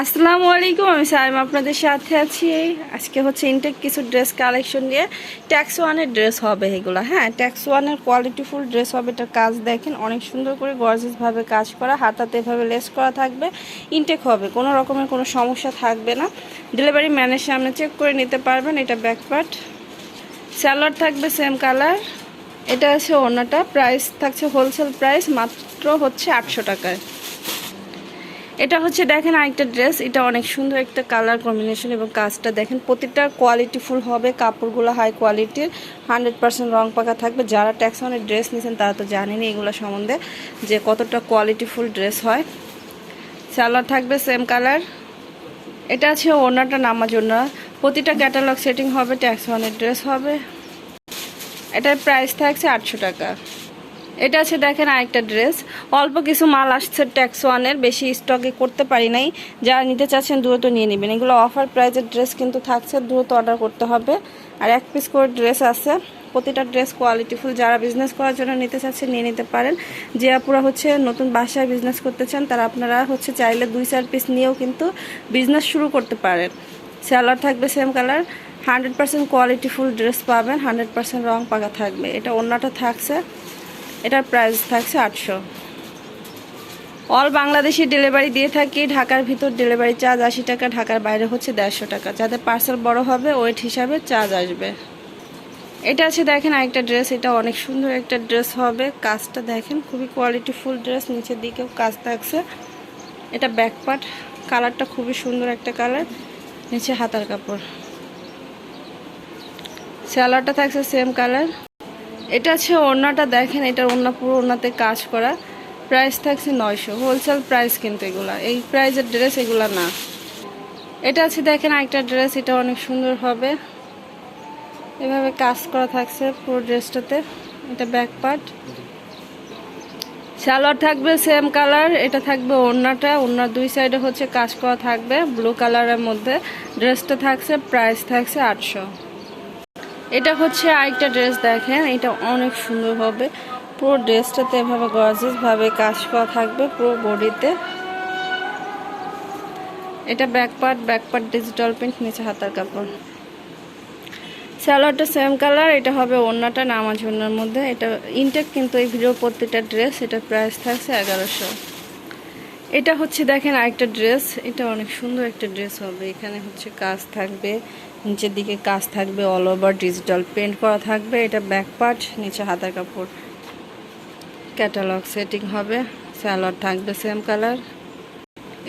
আসসালামু আলাইকুম, আমি সাইম আপনাদের সাথে আছি। আজকে হচ্ছে ইনটেক কিছু ড্রেস কালেকশন নিয়ে। ট্যাক্স ওয়ানের ড্রেস হবে এগুলো হ্যাঁ? ট্যাক্স ওয়ানের কোয়ালিটিফুল ড্রেস হবে এটার কাজ দেখেন, অনেক সুন্দর করে গর্জেসভাবে কাজ করা হাতাতে এভাবে লেস করা থাকবে ইনটেক হবে, কোনো রকমের কোনো সমস্যা থাকবে না। ডেলিভারি ম্যানের সামনে চেক করে নিতে পারবেন, এটা ব্যাকপার্ট স্যালাড থাকবে সেম কালার এটা আছে অন্যটা প্রাইস থাকছে হোলসেল প্রাইস মাত্র হচ্ছে আটশো টাকায়। এটা হচ্ছে দেখেন আরেকটা ড্রেস এটা অনেক সুন্দর একটা কালার কম্বিনেশন এবং কাজটা দেখেন, প্রতিটা কোয়ালিটি ফুল হবে, কাপড়গুলো হাই কোয়ালিটির হান্ড্রেড পার্সেন্ট রং পাকা থাকবে। যারা ট্যাক্সনের ড্রেস নিয়েছেন, তারা তো জানেনি এগুলো সম্বন্ধে যে কতটা কোয়ালিটি ফুল ড্রেস হয়। সালোয়ার থাকবে সেম কালার এটা আছে ওনারটা নামার জন্য প্রতিটা ক্যাটালগ সেটিং হবে ট্যাক্স ওয়ানের ড্রেস হবে। এটার প্রাইস থাকছে আটশো টাকা। এটা আছে দেখেন আরেকটা ড্রেস। অল্প কিছু মাল আসছে ট্যাক্স ওয়ানের বেশি স্টকে করতে পারি নাই। যারা নিতে চাচ্ছেন দ্রুত নিয়ে নেবেন। এগুলো অফার প্রাইজের ড্রেস কিন্তু থাকছে, দ্রুত অর্ডার করতে হবে। আর এক পিস করে ড্রেস আছে। প্রতিটা ড্রেস কোয়ালিটিফুল যারা বিজনেস করার জন্য নিতে চাচ্ছেন, নিয়ে নিতে পারেন। যে আপুরা হচ্ছে নতুন বাসায় বিজনেস করতে চান, তারা আপনারা হচ্ছে চাইলে দুই চার পিস নিয়েও কিন্তু বিজনেস শুরু করতে পারেন। স্যালার থাকবে সেম কালার হান্ড্রেড পার্সেন্ট কোয়ালিটিফুল ড্রেস পাবেন। হান্ড্রেড পার্সেন্ট রং পাকা থাকবে। এটা অন্যটা থাকছে। এটার প্রাইস থাকছে আটশো। অল বাংলাদেশি ডেলিভারি দিয়ে থাকি, ঢাকার ভিতর ডেলিভারি চার্জ আশি টাকা, ঢাকার বাইরে হচ্ছে দেড়শো টাকা। যাদের পার্সেল বড় হবে ওয়েট হিসাবে চার্জ আসবে। এটা আছে দেখেন আরেকটা ড্রেস এটা অনেক সুন্দর একটা ড্রেস হবে। কাজটা দেখেন, খুবই কোয়ালিটিফুল ড্রেস নিচের দিকেও কাজ থাকছে। এটা ব্যাকপার্ট কালারটা খুবই সুন্দর একটা কালার নিচে হাতার কাপড়। স্যালারটা থাকছে সেম কালার এটা আছে ওড়নাটা দেখেন, এটা ওড়না, পুরো ওড়নাতে কাজ করা। প্রাইস থাকছে নয়শো। হোলসেল প্রাইস কিন্তু এগুলা। এই প্রাইজের ড্রেস এগুলা না। এটা আছে দেখেন আরেকটা ড্রেস এটা অনেক সুন্দর হবে। এভাবে কাজ করা থাকছে পুরো ড্রেসটাতে এটা ব্যাক পার্ট সালোয়ার থাকবে সেম কালার এটা থাকবে ওড়নাটা। ওড়নার দুই সাইডে হচ্ছে কাজ করা থাকবে ব্লু কালারের মধ্যে। ড্রেসটা থাকছে প্রাইস থাকছে আটশো। এটা হচ্ছে আরেকটা ড্রেস দেখেন, এটা অনেক সুন্দর হবে। পুরো ড্রেসটাতে এভাবে গর্জিস ভাবে কাজ করা থাকবে পুরো বডিতে। এটা back part back part digital print নিচে হাতার কাপড়। স্যালোয়ারটা সেম কালার এটা হবে অন্যটা নামাজ অন্যের মধ্যে। এটা ইনটেক কিন্তু এই ভিডিও প্রত্যেকটা ড্রেস এটা প্রাইস থাকছে এগারোশো। এটা হচ্ছে দেখেন আরেকটা ড্রেস। এটা অনেক সুন্দর একটা ড্রেস হবে। এখানে হচ্ছে কাজ থাকবে, নিচের দিকে কাজ থাকবে অল ওভার ডিজিটাল পেন্ট করা থাকবে। এটা ব্যাক পার্ট নিচে হাতার কাপড়। ক্যাটালগ সেটিং হবে। স্যালোয়ার থাকবে সেম কালার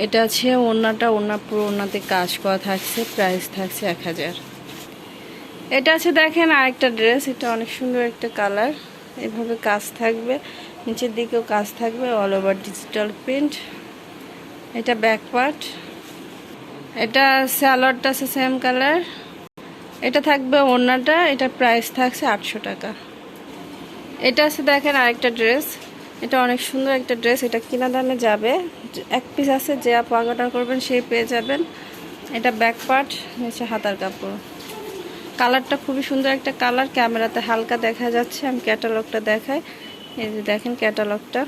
এটা আছে ওড়নাটা, ওড়না পুরো ওড়নাতে কাজ করা থাকছে প্রাইস থাকছে এক হাজার। এটা আছে দেখেন আরেকটা ড্রেস। এটা অনেক সুন্দর একটা কালার এভাবে কাজ থাকবে। নিচের দিকেও কাজ থাকবে অল ওভার ডিজিটাল প্রিন্ট এটা ব্যাক পার্ট এটা স্যালাডটা আছে সেম কালার এটা থাকবে ওড়নাটা এটা প্রাইস থাকছে আটশো টাকা। এটা আছে দেখেন আরেকটা ড্রেস এটা অনেক সুন্দর একটা ড্রেস এটা কিনা দামে যাবে। এক পিস আছে, যে আপ অর্ডার করবেন সেই পেয়ে যাবেন। এটা ব্যাক পার্ট নিচে হাতার কাপড়। কালারটা খুবই সুন্দর একটা কালার, ক্যামেরাতে হালকা দেখা যাচ্ছে, আমি ক্যাটালগটা দেখাই। এই যে দেখেন ক্যাটালগটা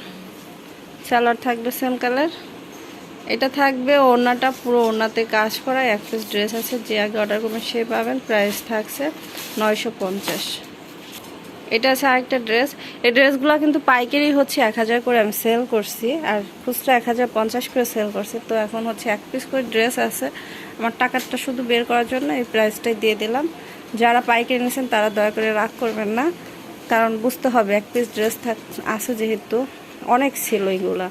সালোয়ার থাকবে সেম কালার এটা থাকবে ওড়নাটা, পুরো ওড়নাতে কাজ করা, এক পিস ড্রেস আছে, যে আগে অর্ডার করবেন সে পাবেন প্রাইস থাকছে নয়শো পঞ্চাশ। এটা আছে আরেকটা ড্রেস এই ড্রেসগুলো কিন্তু পাইকারি হচ্ছে এক হাজার করে আমি সেল করছি, আর খুচরা এক হাজার পঞ্চাশ করে সেল করছি, তো এখন হচ্ছে এক পিস করে ড্রেস আছে। আমার টাকাটা শুধু বের করার জন্য এই প্রাইসটাই দিয়ে দিলাম। যারা পাইকারি নিয়েছেন তারা দয়া করে রাগ করবেন না, কারণ বুঝতে হবে এক পিস ড্রেস থাক আছে যেহেতু, অনেক ছিল এইগুলা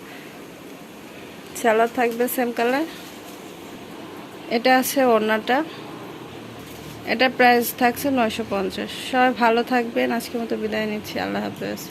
স্যালাড থাকবে সেম কালার এটা আছে ওড়নাটা। এটা প্রাইস থাকছে নয়শো পঞ্চাশ। সবাই ভালো থাকবেন। আজকে মতো বিদায় নিচ্ছি। আল্লাহ হাফেজ।